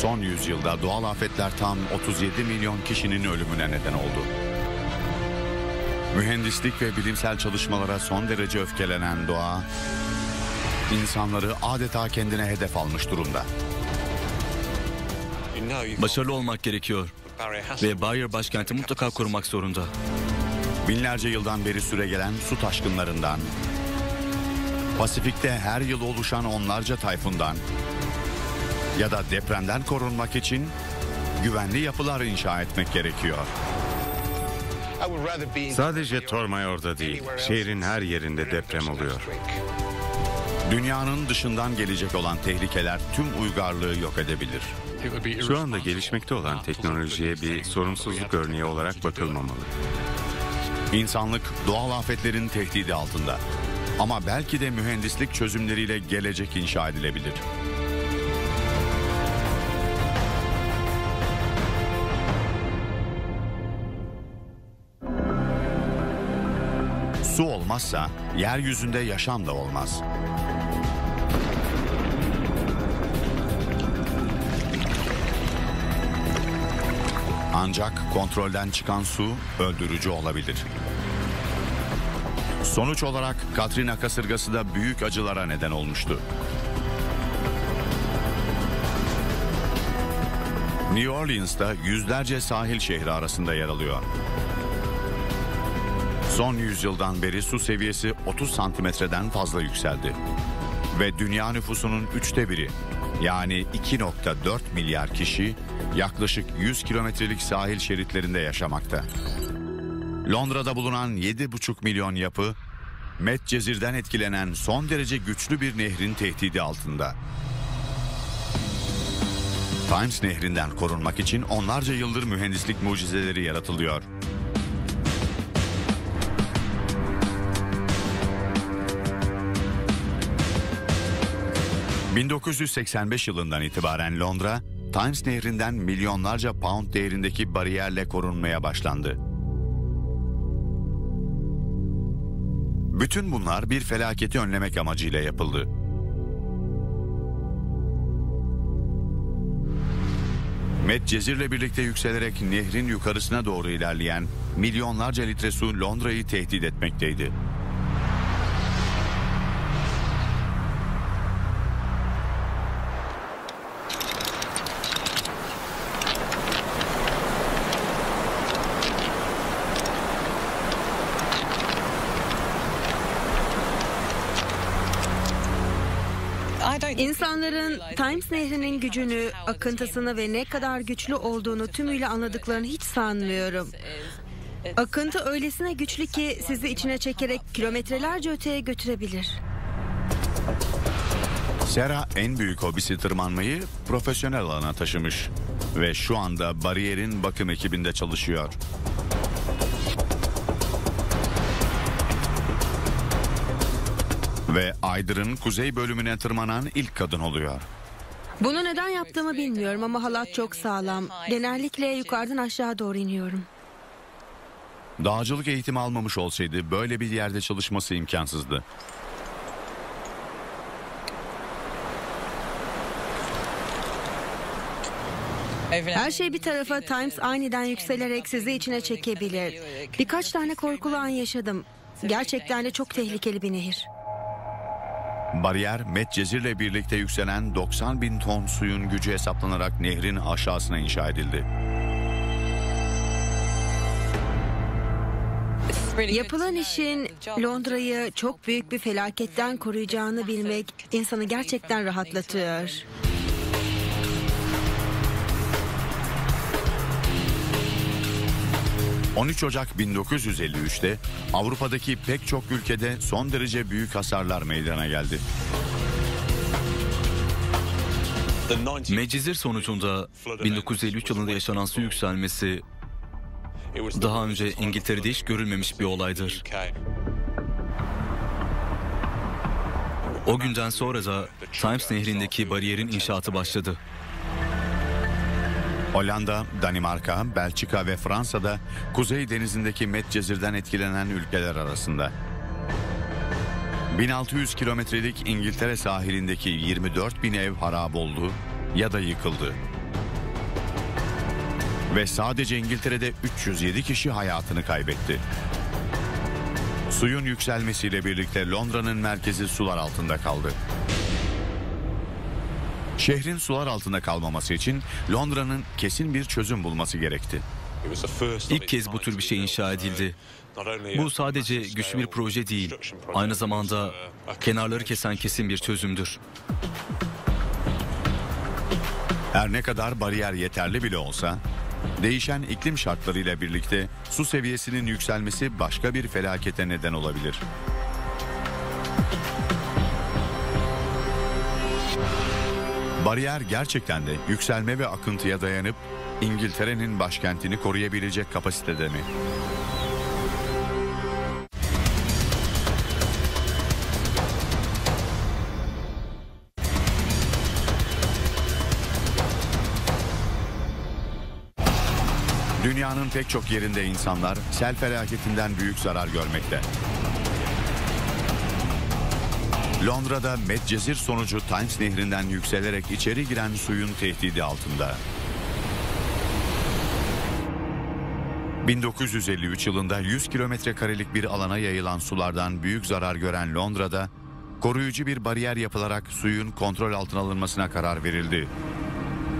Son yüzyılda doğal afetler tam 37 milyon kişinin ölümüne neden oldu. Mühendislik ve bilimsel çalışmalara son derece öfkelenen doğa, insanları adeta kendine hedef almış durumda. Başarılı olmak gerekiyor. Ve Bayer başkenti mutlaka korumak zorunda. Binlerce yıldan beri süregelen su taşkınlarından, Pasifik'te her yıl oluşan onlarca tayfundan ya da depremden korunmak için güvenli yapılar inşa etmek gerekiyor. Sadece Tormayor'da değil, şehrin her yerinde deprem oluyor. Dünyanın dışından gelecek olan tehlikeler tüm uygarlığı yok edebilir. Şu anda gelişmekte olan teknolojiye bir sorumsuzluk örneği olarak bakılmamalı. İnsanlık doğal afetlerin tehdidi altında. Ama belki de mühendislik çözümleriyle gelecek inşa edilebilir. Olmazsa yeryüzünde yaşam da olmaz. Ancak kontrolden çıkan su öldürücü olabilir. Sonuç olarak Katrina kasırgası da büyük acılara neden olmuştu. New Orleans'ta yüzlerce sahil şehri arasında yer alıyor. Son yüzyıldan beri su seviyesi 30 santimetreden fazla yükseldi. Ve dünya nüfusunun üçte biri yani 2.4 milyar kişi yaklaşık 100 kilometrelik sahil şeritlerinde yaşamakta. Londra'da bulunan 7,5 milyon yapı Medcezir'den etkilenen son derece güçlü bir nehrin tehdidi altında. Times nehrinden korunmak için onlarca yıldır mühendislik mucizeleri yaratılıyor. ...1985 yılından itibaren Londra... ...Times nehrinden milyonlarca pound değerindeki bariyerle korunmaya başlandı. Bütün bunlar bir felaketi önlemek amacıyla yapıldı. Medcezir'le birlikte yükselerek nehrin yukarısına doğru ilerleyen milyonlarca litre su Londra'yı tehdit etmekteydi. İnsanların Times Nehri'nin gücünü, akıntısını ve ne kadar güçlü olduğunu tümüyle anladıklarını hiç sanmıyorum. Akıntı öylesine güçlü ki sizi içine çekerek kilometrelerce öteye götürebilir. Sera en büyük hobisi tırmanmayı profesyonel alana taşımış ve şu anda bariyerin bakım ekibinde çalışıyor. Ve Aydır'ın kuzey bölümüne tırmanan ilk kadın oluyor. Bunu neden yaptığımı bilmiyorum ama halat çok sağlam. Genellikle yukarıdan aşağı doğru iniyorum. Dağcılık eğitimi almamış olsaydı böyle bir yerde çalışması imkansızdı. Her şey bir tarafa Times aniden yükselerek sizi içine çekebilir. Birkaç tane korkulu an yaşadım. Gerçekten de çok tehlikeli bir nehir. Bariyer, Medcezir'le birlikte yükselen 90 bin ton suyun gücü hesaplanarak nehrin aşağısına inşa edildi. Yapılan işin Londra'yı çok büyük bir felaketten koruyacağını bilmek insanı gerçekten rahatlatıyor. ...13 Ocak 1953'te Avrupa'daki pek çok ülkede son derece büyük hasarlar meydana geldi. Medcezir sonucunda 1953 yılında yaşanan su yükselmesi daha önce İngiltere'de hiç görülmemiş bir olaydır. O günden sonra da Times Nehri'ndeki bariyerin inşaatı başladı. Hollanda, Danimarka, Belçika ve Fransa'da Kuzey Denizi'ndeki Medcezir'den etkilenen ülkeler arasında. 1600 kilometrelik İngiltere sahilindeki 24 bin ev harap oldu ya da yıkıldı. Ve sadece İngiltere'de 307 kişi hayatını kaybetti. Suyun yükselmesiyle birlikte Londra'nın merkezi sular altında kaldı. Şehrin sular altında kalmaması için Londra'nın kesin bir çözüm bulması gerekti. İlk kez bu tür bir şey inşa edildi. Bu sadece güçlü bir proje değil, aynı zamanda kenarları kesen kesin bir çözümdür. Her ne kadar bariyer yeterli bile olsa, değişen iklim şartlarıyla birlikte su seviyesinin yükselmesi başka bir felakete neden olabilir. Bariyer gerçekten de yükselme ve akıntıya dayanıp İngiltere'nin başkentini koruyabilecek kapasitede mi? Dünyanın pek çok yerinde insanlar sel felaketinden büyük zarar görmekte. Londra'da Medcezir sonucu Times nehrinden yükselerek içeri giren suyun tehdidi altında. 1953 yılında 100 kilometre karelik bir alana yayılan sulardan büyük zarar gören Londra'da koruyucu bir bariyer yapılarak suyun kontrol altına alınmasına karar verildi.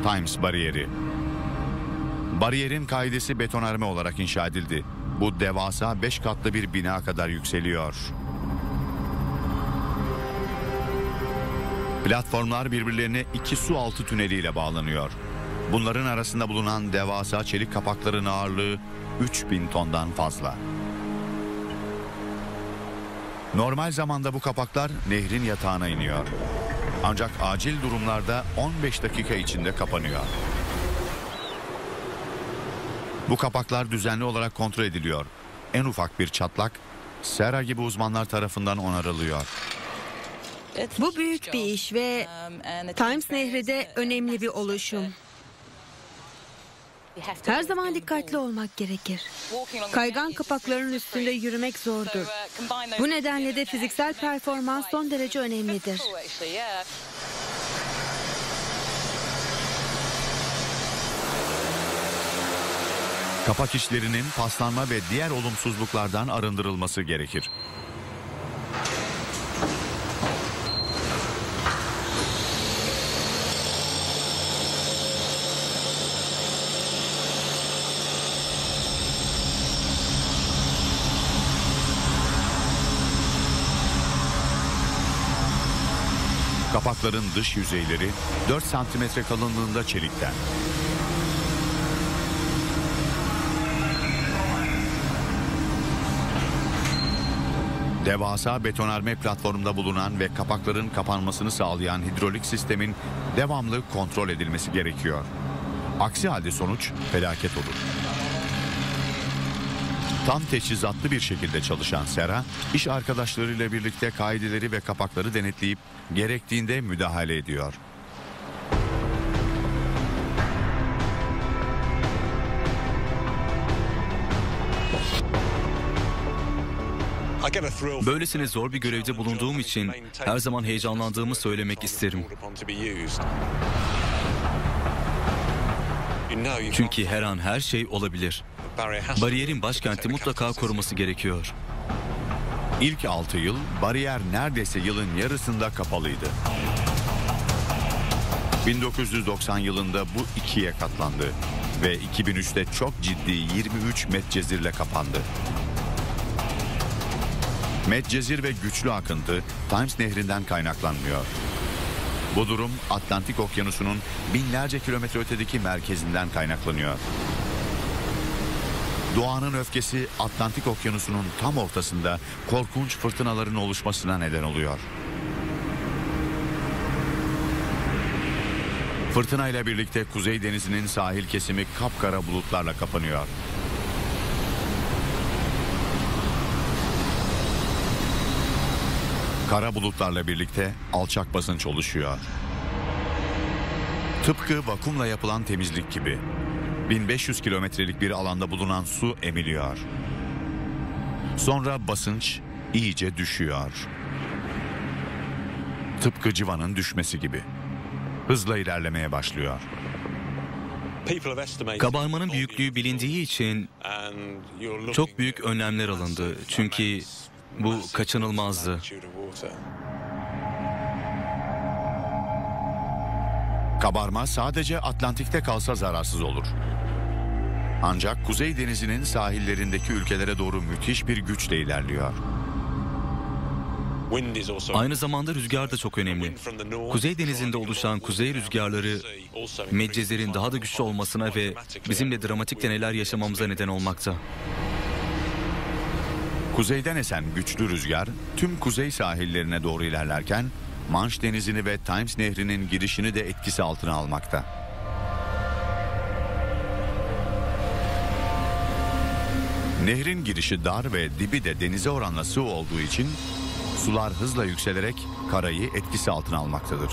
Times bariyeri. Bariyerin kaidesi betonarme olarak inşa edildi. Bu devasa 5 katlı bir bina kadar yükseliyor. Platformlar birbirlerine iki su altı tüneliyle bağlanıyor. Bunların arasında bulunan devasa çelik kapakların ağırlığı 3000 tondan fazla. Normal zamanda bu kapaklar nehrin yatağına iniyor. Ancak acil durumlarda 15 dakika içinde kapanıyor. Bu kapaklar düzenli olarak kontrol ediliyor. En ufak bir çatlak sera gibi uzmanlar tarafından onarılıyor. Bu büyük bir iş ve Times Nehri de önemli bir oluşum. Her zaman dikkatli olmak gerekir. Kaygan kapakların üstünde yürümek zordur. Bu nedenle de fiziksel performans son derece önemlidir. Kapak işlerinin paslanma ve diğer olumsuzluklardan arındırılması gerekir. Kapakların dış yüzeyleri 4 santimetre kalınlığında çelikten. Devasa betonarme platformda bulunan ve kapakların kapanmasını sağlayan hidrolik sistemin devamlı kontrol edilmesi gerekiyor. Aksi halde sonuç felaket olur. Tam teçhizatlı bir şekilde çalışan Sera, iş arkadaşlarıyla birlikte kaideleri ve kapakları denetleyip gerektiğinde müdahale ediyor. Böylesine zor bir görevde bulunduğum için her zaman heyecanlandığımı söylemek isterim. Çünkü her an her şey olabilir. Bariyerin başkenti mutlaka koruması gerekiyor. İlk 6 yıl bariyer neredeyse yılın yarısında kapalıydı. 1990 yılında bu ikiye katlandı ve 2003'te çok ciddi 23 Medcezir'le kapandı. Medcezir ve güçlü akıntı Times nehrinden kaynaklanmıyor. Bu durum Atlantik Okyanusu'nun binlerce kilometre ötedeki merkezinden kaynaklanıyor. Doğanın öfkesi Atlantik Okyanusu'nun tam ortasında korkunç fırtınaların oluşmasına neden oluyor. Fırtına ile birlikte Kuzey Denizi'nin sahil kesimi kapkara bulutlarla kapanıyor. Kara bulutlarla birlikte alçak basınç oluşuyor. Tıpkı vakumla yapılan temizlik gibi 1500 kilometrelik bir alanda bulunan su emiliyor. Sonra basınç iyice düşüyor. Tıpkı civanın düşmesi gibi. Hızla ilerlemeye başlıyor. Kabarmanın büyüklüğü bilindiği için çok büyük önlemler alındı. Çünkü bu kaçınılmazdı. Kabarma sadece Atlantik'te kalsa zararsız olur. Ancak Kuzey Denizi'nin sahillerindeki ülkelere doğru müthiş bir güçle ilerliyor. Aynı zamanda rüzgar da çok önemli. Kuzey Denizi'nde oluşan kuzey rüzgarları Medcezir'in daha da güçlü olmasına ve bizimle dramatik deneler yaşamamıza neden olmakta. Kuzeyden esen güçlü rüzgar tüm kuzey sahillerine doğru ilerlerken Manş Denizi'ni ve Times Nehri'nin girişini de etkisi altına almakta. Nehrin girişi dar ve dibi de denize oranla sığ olduğu için sular hızla yükselerek karayı etkisi altına almaktadır.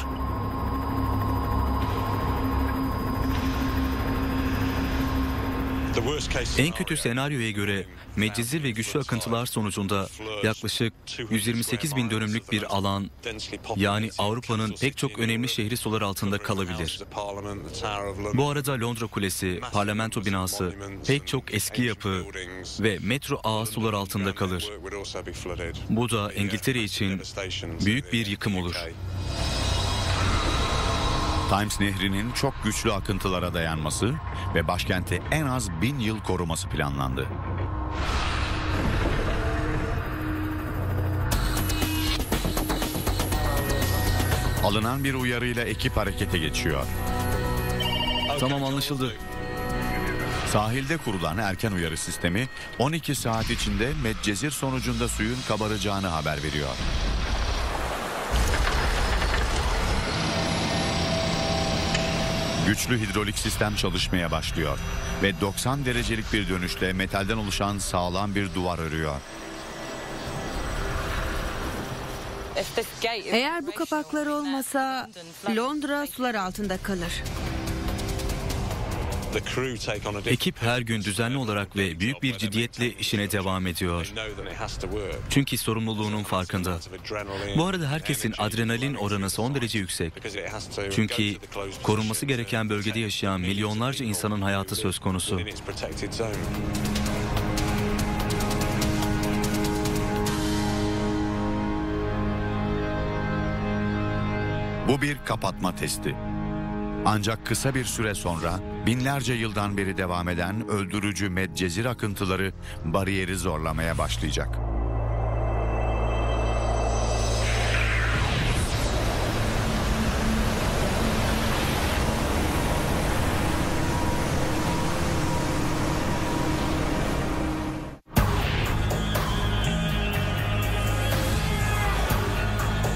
En kötü senaryoya göre Medcezir ve güçlü akıntılar sonucunda yaklaşık 128 bin dönümlük bir alan yani Avrupa'nın pek çok önemli şehri sular altında kalabilir. Bu arada Londra Kulesi, parlamento binası, pek çok eski yapı ve metro ağı sular altında kalır. Bu da İngiltere için büyük bir yıkım olur. Times Nehri'nin çok güçlü akıntılara dayanması ve başkenti en az bin yıl koruması planlandı. Alınan bir uyarıyla ekip harekete geçiyor. Tamam anlaşıldı. Sahilde kurulan erken uyarı sistemi 12 saat içinde Medcezir sonucunda suyun kabaracağını haber veriyor. Güçlü hidrolik sistem çalışmaya başlıyor ve 90 derecelik bir dönüşle metalden oluşan sağlam bir duvar örüyor. Eğer bu kapaklar olmasa Londra sular altında kalır. Ekip her gün düzenli olarak ve büyük bir ciddiyetle işine devam ediyor. Çünkü sorumluluğunun farkında. Bu arada herkesin adrenalin oranı son derece yüksek. Çünkü korunması gereken bölgede yaşayan milyonlarca insanın hayatı söz konusu. Bu bir kapatma testi. Ancak kısa bir süre sonra binlerce yıldan beri devam eden öldürücü Medcezir akıntıları bariyeri zorlamaya başlayacak.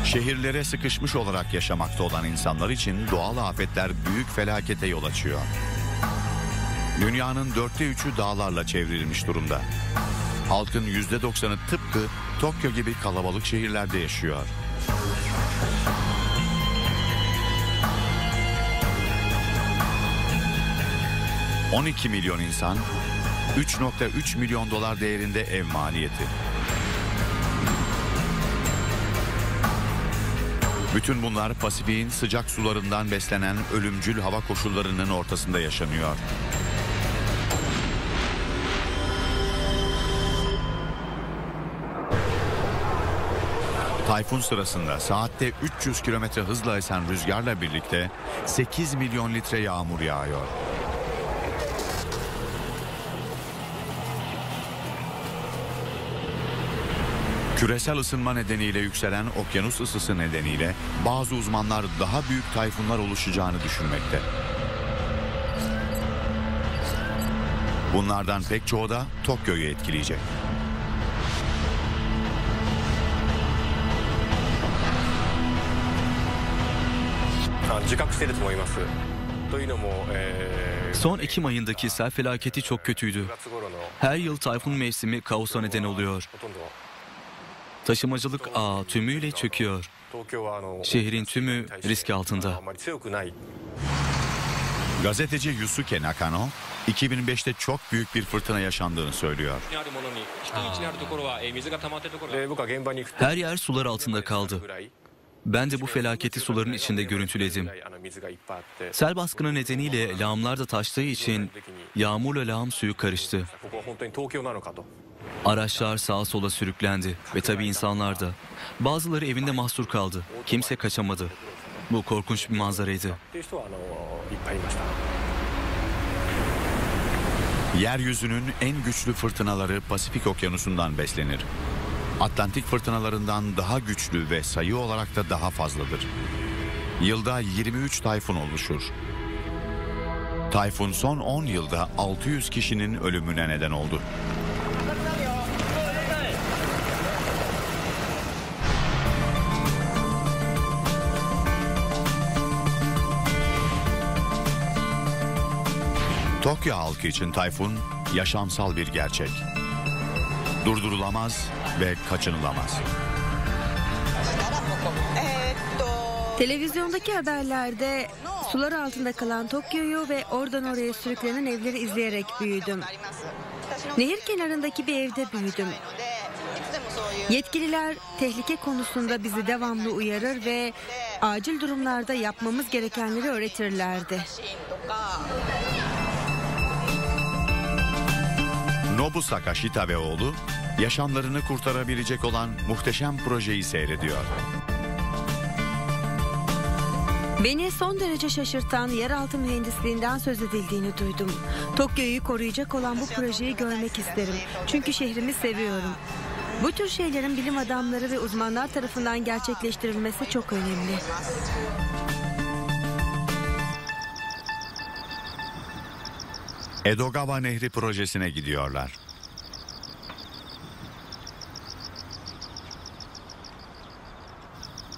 Şehirlere sıkışmış olarak yaşamakta olan insanlar için doğal afetler büyük felakete yol açıyor. Dünyanın dörtte üçü dağlarla çevrilmiş durumda. Halkın yüzde doksanı tıpkı Tokyo gibi kalabalık şehirlerde yaşıyor. ...12 milyon insan... ...3.3 milyon dolar değerinde ev maliyeti. Bütün bunlar Pasifik'in sıcak sularından beslenen ölümcül hava koşullarının ortasında yaşanıyor. Tayfun sırasında saatte 300 kilometre hızla esen rüzgarla birlikte 8 milyon litre yağmur yağıyor. Küresel ısınma nedeniyle yükselen okyanus ısısı nedeniyle bazı uzmanlar daha büyük tayfunlar oluşacağını düşünmekte. Bunlardan pek çoğu da Tokyo'yu etkileyecek. Son Ekim ayındaki sel felaketi çok kötüydü. Her yıl tayfun mevsimi kaosa neden oluyor. Taşımacılık ağı tümüyle çöküyor. Şehrin tümü risk altında. Gazeteci Yusuke Nakano, 2005'te çok büyük bir fırtına yaşandığını söylüyor. Her yer sular altında kaldı. Ben de bu felaketi suların içinde görüntüledim. Sel baskını nedeniyle lağımlar da taştığı için yağmurla lağım suyu karıştı. Araçlar sağa sola sürüklendi ve tabii insanlar da. Bazıları evinde mahsur kaldı. Kimse kaçamadı. Bu korkunç bir manzaraydı. Yeryüzünün en güçlü fırtınaları Pasifik Okyanusu'ndan beslenir. Atlantik fırtınalarından daha güçlü ve sayı olarak da daha fazladır. Yılda 23 tayfun oluşur. Tayfun son 10 yılda 600 kişinin ölümüne neden oldu. Tokyo halkı için tayfun yaşamsal bir gerçek. Durdurulamaz ve kaçınılamaz. Televizyondaki haberlerde sular altında kalan Tokyo'yu ve oradan oraya sürüklenen evleri izleyerek büyüdüm. Nehir kenarındaki bir evde büyüdüm. Yetkililer tehlike konusunda bizi devamlı uyarır ve acil durumlarda yapmamız gerekenleri öğretirlerdi. Nobusaka Shita ve oğlu yaşamlarını kurtarabilecek olan muhteşem projeyi seyrediyor. Beni son derece şaşırtan yeraltı mühendisliğinden söz edildiğini duydum. Tokyo'yu koruyacak olan bu projeyi görmek isterim. Çünkü şehrimi seviyorum. Bu tür şeylerin bilim adamları ve uzmanlar tarafından gerçekleştirilmesi çok önemli. Edogawa Nehri projesine gidiyorlar.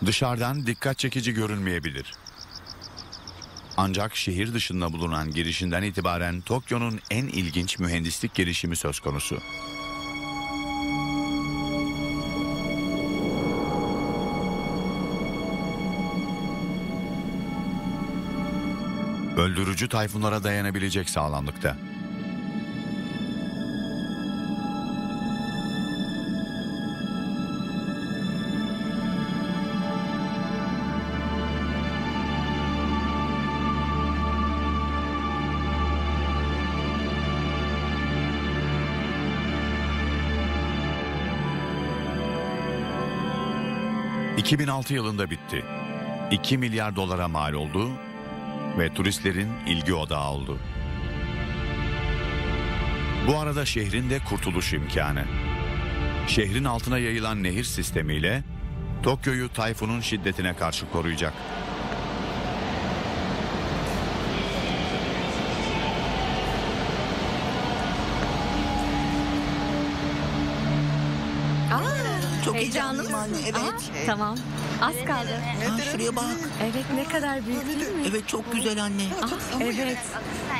Dışarıdan dikkat çekici görünmeyebilir. Ancak şehir dışında bulunan girişinden itibaren Tokyo'nun en ilginç mühendislik gelişimi söz konusu. Öldürücü tayfunlara dayanabilecek sağlamlıkta. ...2006 yılında bitti. 2 milyar dolara mal oldu ve turistlerin ilgi odağı oldu. Bu arada şehrin de kurtuluş imkanı. Şehrin altına yayılan nehir sistemiyle Tokyo'yu tayfunun şiddetine karşı koruyacak. Heyecanlı anne. Evet. Aa, tamam. Az kaldı. Ha, şuraya bak. Evet ne kadar büyük değil mi? Evet çok güzel anne. Ah, evet.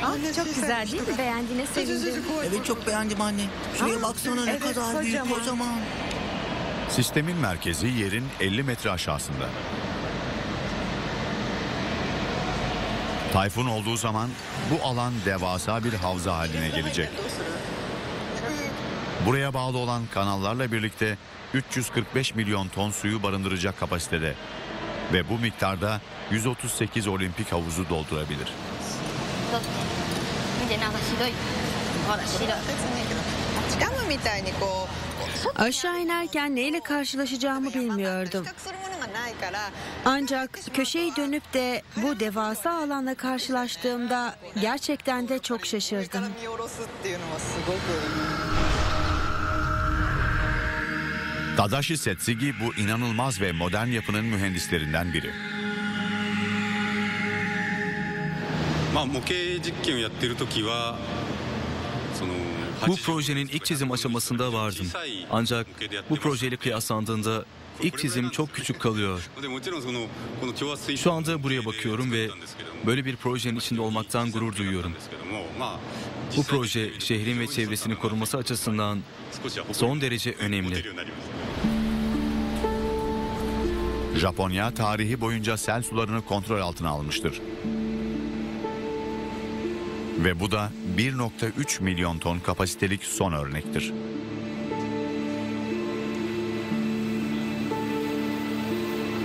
Ah, çok güzel değil mi? Beğendiğine sevindim. Evet çok beğendim anne. Şuraya baksana ne evet, kadar büyük kocaman. Sistemin merkezi yerin 50 metre aşağısında. Tayfun olduğu zaman bu alan devasa bir havza haline gelecek. Buraya bağlı olan kanallarla birlikte 345 milyon ton suyu barındıracak kapasitede ve bu miktarda 138 olimpik havuzu doldurabilir. Aşağı inerken neyle karşılaşacağımı bilmiyordum. Ancak köşeyi dönüp de bu devasa alanla karşılaştığımda gerçekten de çok şaşırdım. Tadashi Setsugi bu inanılmaz ve modern yapının mühendislerinden biri. Bu projenin ilk çizim aşamasında vardım. Ancak bu projeyle kıyaslandığında ilk çizim çok küçük kalıyor. Şu anda buraya bakıyorum ve böyle bir projenin içinde olmaktan gurur duyuyorum. Bu proje şehrin ve çevresini koruması açısından son derece önemli. Japonya tarihi boyunca sel sularını kontrol altına almıştır. Ve bu da 1.3 milyon ton kapasitelik son örnektir.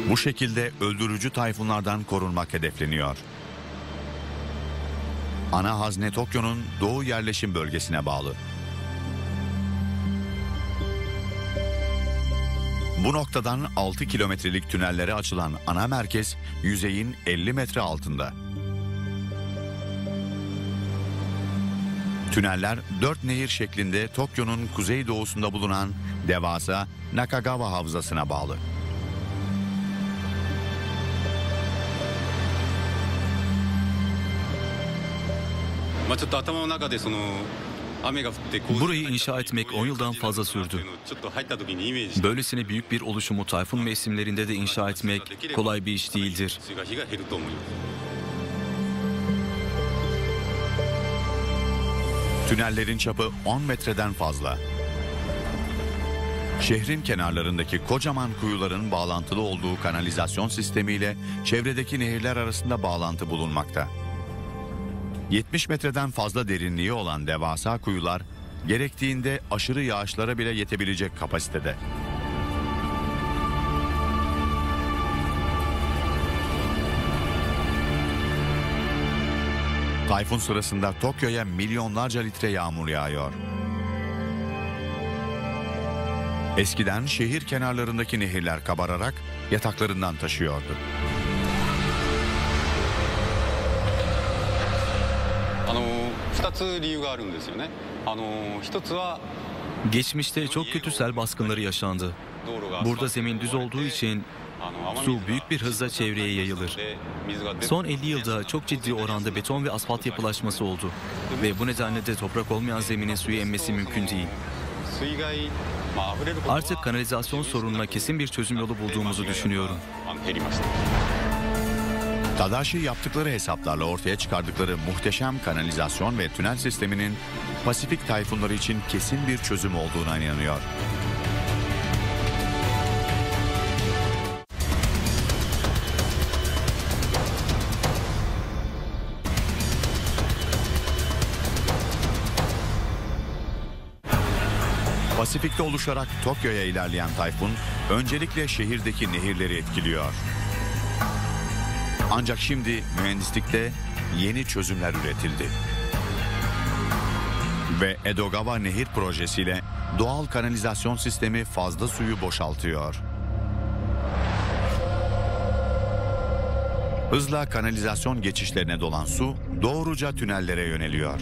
Bu şekilde öldürücü tayfunlardan korunmak hedefleniyor. Ana hazne Tokyo'nun doğu yerleşim bölgesine bağlı. Bu noktadan 6 kilometrelik tünellere açılan ana merkez yüzeyin 50 metre altında. Tüneller dört nehir şeklinde Tokyo'nun kuzeydoğusunda bulunan devasa Nakagawa Havzası'na bağlı. Burayı inşa etmek 10 yıldan fazla sürdü. Böylesine büyük bir oluşumu tayfun mevsimlerinde de inşa etmek kolay bir iş değildir. Tünellerin çapı 10 metreden fazla. Şehrin kenarlarındaki kocaman kuyuların bağlantılı olduğu kanalizasyon sistemiyle çevredeki nehirler arasında bağlantı bulunmakta. 70 metreden fazla derinliği olan devasa kuyular gerektiğinde aşırı yağışlara bile yetebilecek kapasitede. Tayfun sırasında Tokyo'ya milyonlarca litre yağmur yağıyor. Eskiden şehir kenarlarındaki nehirler kabararak yataklarından taşıyordu. の2つ理由があるんですよねあの一つは Geçmişte çok kötü sel baskınları yaşandı. Burada zemin düz olduğu için su büyük bir hızla çevreye yayılır. Son 50 yılda çok ciddi oranda beton ve asfalt yapılaşması oldu. Ve bu nedenle de toprak olmayan zeminin suyu emmesi mümkün değil. Artık kanalizasyon sorununa kesin bir çözüm yolu bulduğumuzu düşünüyorum. Tadashi yaptıkları hesaplarla ortaya çıkardıkları muhteşem kanalizasyon ve tünel sisteminin Pasifik tayfunları için kesin bir çözüm olduğuna inanıyor. Pasifik'te oluşarak Tokyo'ya ilerleyen tayfun öncelikle şehirdeki nehirleri etkiliyor. Ancak şimdi mühendislikte yeni çözümler üretildi. Ve Edogawa Nehir projesiyle doğal kanalizasyon sistemi fazla suyu boşaltıyor. Hızla kanalizasyon geçişlerine dolan su doğruca tünellere yöneliyor.